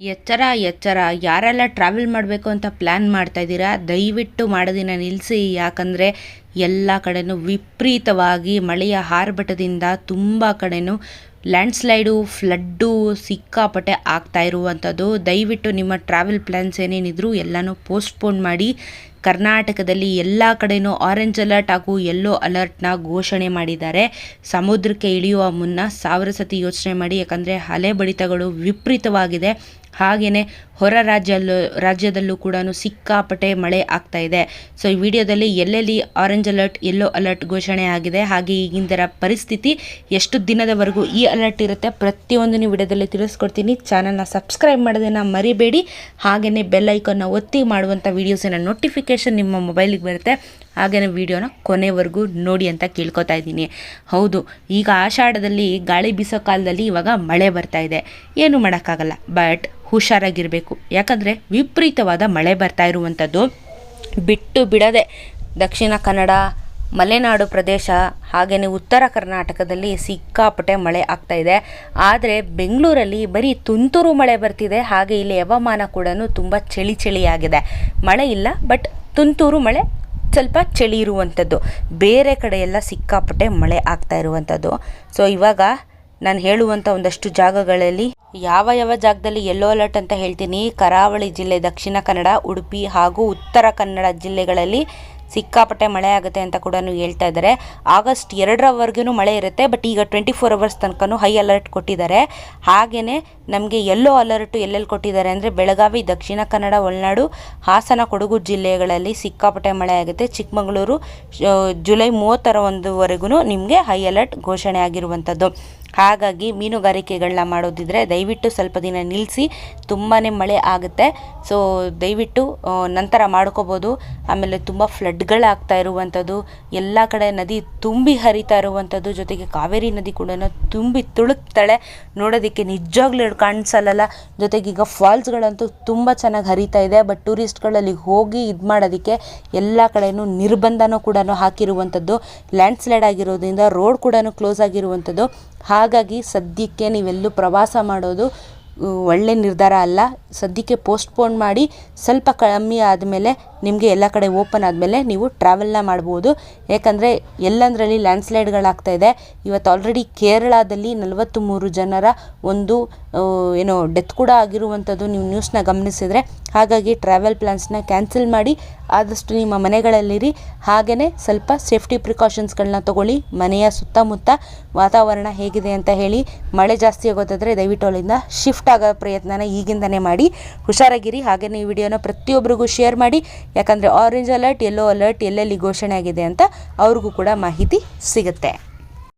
ಎಚ್ಚರ ಎಚ್ಚರ. ಯಾರೆಲ್ಲ ಟ್ರಾವೆಲ್ ಮಾಡಬೇಕು ಅಂತ ಪ್ಲ್ಯಾನ್ ಮಾಡ್ತಾ ಇದ್ದೀರಾ, ದಯವಿಟ್ಟು ಮಾಡೋದಿನ ನಿಲ್ಲಿಸಿ ಯಾಕಂದರೆ ಎಲ್ಲ ಕಡೆನೂ ವಿಪರೀತವಾಗಿ ಮಳೆಯ ಆರ್ಭಟದಿಂದ ತುಂಬ ಕಡೆನೂ ಲ್ಯಾಂಡ್ಸ್ಲೈಡು, ಫ್ಲಡ್ಡು ಸಿಕ್ಕಾಪಟ್ಟೆ ಆಗ್ತಾ ಇರುವಂಥದ್ದು. ದಯವಿಟ್ಟು ನಿಮ್ಮ ಟ್ರಾವೆಲ್ ಪ್ಲ್ಯಾನ್ಸ್ ಏನೇನಿದ್ರು ಎಲ್ಲನೂ ಪೋಸ್ಟ್ಪೋನ್ ಮಾಡಿ. ಕರ್ನಾಟಕದಲ್ಲಿ ಎಲ್ಲ ಕಡೆಯೂ ಆರೆಂಜ್ ಅಲರ್ಟ್ ಹಾಗೂ ಯೆಲ್ಲೋ ಅಲರ್ಟ್ನ ಘೋಷಣೆ ಮಾಡಿದ್ದಾರೆ. ಸಮುದ್ರಕ್ಕೆ ಇಳಿಯುವ ಮುನ್ನ ಸಾವಿರ ಸತಿ ಯೋಚನೆ ಮಾಡಿ, ಯಾಕಂದರೆ ಹಲೆ ಬಡಿತಗಳು ವಿಪರೀತವಾಗಿದೆ. ಹಾಗೆಯೇ ಹೊರ ರಾಜ್ಯಲ್ಲೂ, ರಾಜ್ಯದಲ್ಲೂ ಕೂಡ ಸಿಕ್ಕಾಪಟ್ಟೆ ಮಳೆ ಆಗ್ತಾ ಇದೆ. ಸೊ, ಈ ವಿಡಿಯೋದಲ್ಲಿ ಎಲ್ಲೆಲ್ಲಿ ಆರೆಂಜ್ ಅಲರ್ಟ್, ಯೆಲ್ಲೋ ಅಲರ್ಟ್ ಘೋಷಣೆ ಆಗಿದೆ, ಹಾಗೆ ಈಗಿನ ಪರಿಸ್ಥಿತಿ, ಎಷ್ಟು ದಿನದವರೆಗೂ ಈ ಅಲರ್ಟ್ ಇರುತ್ತೆ. ಪ್ರತಿಯೊಂದನ್ನು ವಿಡಿಯೋದಲ್ಲಿ ತಿಳಿಸ್ಕೊಡ್ತೀನಿ. ಚಾನಲ್ನ ಸಬ್ಸ್ಕ್ರೈಬ್ ಮಾಡೋದನ್ನು ಮರಿಬೇಡಿ. ಹಾಗೆಯೇ ಬೆಲ್ ಐಕನ್ನ ಒತ್ತಿ ಮಾಡುವಂಥ ವೀಡಿಯೋಸಿನ ನೋಟಿಫಿಕೇಷನ್ ನಿಮ್ಮ ಮೊಬೈಲಿಗೆ ಬರುತ್ತೆ. ಹಾಗೆಯೇ ವಿಡಿಯೋನ ಕೊನೆವರೆಗೂ ನೋಡಿ ಅಂತ ಕೇಳ್ಕೊತಾ ಇದ್ದೀನಿ. ಹೌದು, ಈಗ ಆಷಾಢದಲ್ಲಿ ಗಾಳಿ ಬೀಸೋ ಕಾಲದಲ್ಲಿ ಇವಾಗ ಮಳೆ ಬರ್ತಾ ಇದೆ. ಏನು ಮಾಡೋಕ್ಕಾಗಲ್ಲ ಬಟ್ ಹುಷಾರಾಗಿರಬೇಕು. ಯಾಕಂದರೆ ವಿಪರೀತವಾದ ಮಳೆ ಬರ್ತಾ ಇರುವಂಥದ್ದು ಬಿಟ್ಟು ಬಿಡದೆ ದಕ್ಷಿಣ ಕನ್ನಡ ಮಲೆನಾಡು ಪ್ರದೇಶ ಹಾಗೆಯೇ ಉತ್ತರ ಕರ್ನಾಟಕದಲ್ಲಿ ಸಿಕ್ಕಾಪಟ್ಟೆ ಮಳೆ ಆಗ್ತಾ ಇದೆ. ಆದರೆ ಬೆಂಗಳೂರಲ್ಲಿ ಬರೀ ತುಂತುರು ಮಳೆ ಬರ್ತಿದೆ. ಹಾಗೆ ಇಲ್ಲಿ ಹವಾಮಾನ ಕೂಡ ತುಂಬ ಚಳಿ ಚಳಿಯಾಗಿದೆ. ಮಳೆ ಇಲ್ಲ, ಬಟ್ ತುಂತುರು ಮಳೆ ಸ್ವಲ್ಪ ಚಳಿ ಇರುವಂಥದ್ದು ಬೇರೆ ಕಡೆ ಎಲ್ಲ ಸಿಕ್ಕಾಪಟ್ಟೆ ಮಳೆ ಆಗ್ತಾ ಇರುವಂಥದ್ದು ಸೊ ಇವಾಗ ನಾನು ಹೇಳುವಂಥ ಒಂದಷ್ಟು ಜಾಗಗಳಲ್ಲಿ ಯಾವ ಯಾವ ಜಾಗದಲ್ಲಿ ಯೆಲ್ಲೋ ಅಲರ್ಟ್ ಅಂತ ಹೇಳ್ತೀನಿ. ಕರಾವಳಿ ಜಿಲ್ಲೆ, ದಕ್ಷಿಣ ಕನ್ನಡ, ಉಡುಪಿ ಹಾಗೂ ಉತ್ತರ ಕನ್ನಡ ಜಿಲ್ಲೆಗಳಲ್ಲಿ ಸಿಕ್ಕಾಪಟ್ಟೆ ಮಳೆ ಆಗುತ್ತೆ ಅಂತ ಕೂಡ ಹೇಳ್ತಾ ಇದ್ದಾರೆ. ಆಗಸ್ಟ್ ಎರಡರವರೆಗೂ ಮಳೆ ಇರುತ್ತೆ ಬಟ್ ಈಗ ಟ್ವೆಂಟಿ ಫೋರ್ ಅವರ್ಸ್ ತನಕ ಹೈ ಅಲರ್ಟ್ ಕೊಟ್ಟಿದ್ದಾರೆ. ಹಾಗೆಯೇ ನಮಗೆ ಎಲ್ಲೋ ಅಲರ್ಟು ಎಲ್ಲೆಲ್ಲಿ ಕೊಟ್ಟಿದ್ದಾರೆ ಅಂದರೆ ಬೆಳಗಾವಿ, ದಕ್ಷಿಣ ಕನ್ನಡ, ಒಳನಾಡು, ಹಾಸನ, ಕೊಡಗು ಜಿಲ್ಲೆಗಳಲ್ಲಿ ಸಿಕ್ಕಾಪಟ್ಟೆ ಮಳೆ ಆಗುತ್ತೆ. ಚಿಕ್ಕಮಗಳೂರು ಜುಲೈ ಮೂವತ್ತರ ಒಂದುವರೆಗೂ ನಿಮಗೆ ಹೈ ಅಲರ್ಟ್ ಘೋಷಣೆ ಆಗಿರುವಂಥದ್ದು ಹಾಗಾಗಿ ಮೀನುಗಾರಿಕೆಗಳನ್ನ ಮಾಡೋದಿದ್ರೆ ದಯವಿಟ್ಟು ಸ್ವಲ್ಪ ದಿನ ನಿಲ್ಲಿಸಿ ತುಂಬಾ ಮಳೆ ಆಗುತ್ತೆ. ಸೊ ದಯವಿಟ್ಟು ನಂತರ ಮಾಡ್ಕೋಬೋದು. ಆಮೇಲೆ ತುಂಬ ಫ್ಲಡ್ಗಳಾಗ್ತಾ ಇರುವಂಥದ್ದು, ಎಲ್ಲ ಕಡೆ ನದಿ ತುಂಬಿ ಹರಿತಾ ಇರುವಂಥದ್ದು, ಜೊತೆಗೆ ಕಾವೇರಿ ನದಿ ಕೂಡ ತುಂಬಿ ತುಳುಕ್ತಾಳೆ. ನೋಡೋದಕ್ಕೆ ನಿಜವಾಗ್ಲೂ ಕಾಣಿಸಲ್ಲ ಜೊತೆಗೆ ಈಗ ಫಾಲ್ಸ್ಗಳಂತೂ ತುಂಬ ಚೆನ್ನಾಗಿ ಹರಿತಾ ಇದೆ. ಬಟ್ ಟೂರಿಸ್ಟ್ಗಳಲ್ಲಿ ಹೋಗಿ ಇದು ಮಾಡೋದಕ್ಕೆ ಎಲ್ಲ ಕಡೆಯೂ ನಿರ್ಬಂಧನೂ ಕೂಡ ಹಾಕಿರುವಂಥದ್ದು. ಲ್ಯಾಂಡ್ ಸ್ಲೈಡ್ ಆಗಿರೋದ್ರಿಂದ ರೋಡ್ ಕೂಡ ಕ್ಲೋಸ್ ಆಗಿರುವಂಥದ್ದು. ಹಾಗಾಗಿ ಸದ್ಯಕ್ಕೆ ನೀವೆಲ್ಲೂ ಪ್ರವಾಸ ಮಾಡೋದು ಒಳ್ಳೆ ನಿರ್ಧಾರ ಅಲ್ಲ. ಸದ್ಯಕ್ಕೆ ಪೋಸ್ಟ್ಪೋನ್ ಮಾಡಿ ಸ್ವಲ್ಪ ಕಮ್ಮಿ ಆದಮೇಲೆ ನಿಮಗೆ ಎಲ್ಲ ಕಡೆ ಓಪನ್ ಆದಮೇಲೆ ನೀವು ಟ್ರಾವೆಲ್ನ ಮಾಡ್ಬೋದು. ಯಾಕಂದರೆ ಎಲ್ಲಂದರಲ್ಲಿ ಲ್ಯಾಂಡ್ಸ್ಲೈಡ್ಗಳಾಗ್ತಾ ಇದೆ. ಇವತ್ತು ಆಲ್ರೆಡಿ ಕೇರಳದಲ್ಲಿ ನಲವತ್ತು ಮೂರು ಜನರ ಒಂದು ಏನೋ ಡೆತ್ ಕೂಡ ಆಗಿರುವಂಥದ್ದು ನೀವು ನ್ಯೂಸ್ನ ಗಮನಿಸಿದರೆ. ಹಾಗಾಗಿ ಟ್ರಾವೆಲ್ ಪ್ಲ್ಯಾನ್ಸ್ನ ಕ್ಯಾನ್ಸಲ್ ಮಾಡಿ ಆದಷ್ಟು ನಿಮ್ಮ ಮನೆಗಳಲ್ಲಿರಿ. ಹಾಗೆಯೇ ಸ್ವಲ್ಪ ಸೇಫ್ಟಿ ಪ್ರಿಕಾಷನ್ಸ್ಗಳನ್ನ ತೊಗೊಳ್ಳಿ. ಮನೆಯ ಸುತ್ತಮುತ್ತ ವಾತಾವರಣ ಹೇಗಿದೆ ಅಂತ ಹೇಳಿ. ಮಳೆ ಜಾಸ್ತಿ ಆಗೋದಾದರೆ ದಯವಿಟ್ಟು ಅಲ್ಲಿಂದ ಶಿಫ್ಟ್ ಆಗೋ ಪ್ರಯತ್ನನ ಈಗಿಂದನೇ ಮಾಡಿ. ಹುಷಾರಾಗಿರಿ. ಹಾಗೆಯೇ ಈ ವಿಡಿಯೋನ ಪ್ರತಿಯೊಬ್ಬರಿಗೂ ಶೇರ್ ಮಾಡಿ. ಯಾಕಂದರೆ ಆರೆಂಜ್ ಅಲರ್ಟ್ ಯೆಲ್ಲೋ ಅಲರ್ಟ್ ಎಲ್ಲೆಲ್ಲಿ ಘೋಷಣೆ ಆಗಿದೆ ಅಂತ ಅವ್ರಿಗೂ ಕೂಡ ಮಾಹಿತಿ ಸಿಗುತ್ತೆ.